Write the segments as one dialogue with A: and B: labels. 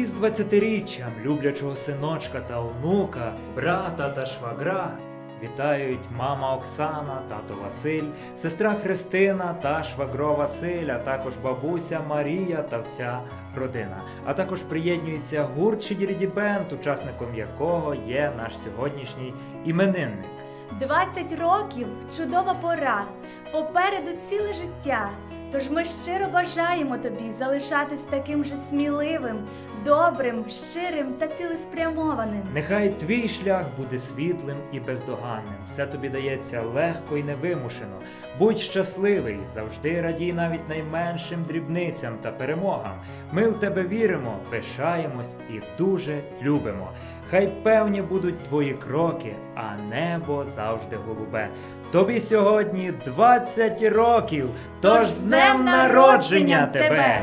A: І з двадцятиріччям люблячого синочка та онука, брата та швагра вітають мама Оксана, тато Василь, сестра Христина та швагро Василь, а також бабуся Марія та вся родина. А також приєднується гурт Чидіріді Бенд, учасником якого є наш сьогоднішній іменинник.
B: 20 років чудова пора. Попереду ціле життя. Тож ми щиро бажаємо тобі залишатись таким же сміливим, добрим, щирим та цілеспрямованим.
A: Нехай твій шлях буде світлим і бездоганним. Все тобі дається легко і невимушено. Будь щасливий, завжди радій навіть найменшим дрібницям та перемогам. Ми в тебе віримо, пишаємось і дуже любимо. Хай певні будуть твої кроки, а небо завжди голубе. Тобі сьогодні 20 років, тож з днем народження тебе!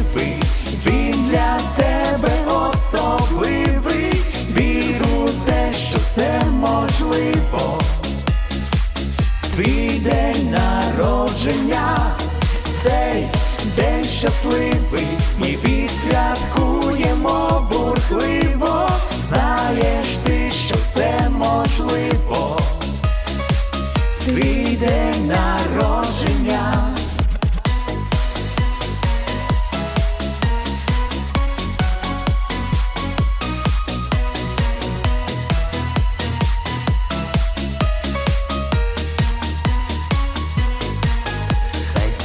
A: Щасливий, він для тебе особливий. Віру в те, що все можливо. Твій день народження, цей день щасливий, ми відсвяткуємо бурхливо.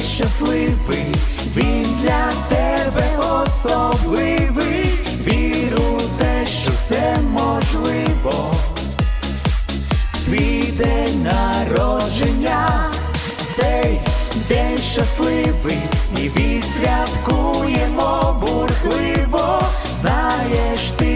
A: щасливий, він для тебе особливий, віру в те, що все можливо. Твій день народження, цей день щасливий, і відсвяткуємо бурхливо, знаєш ти.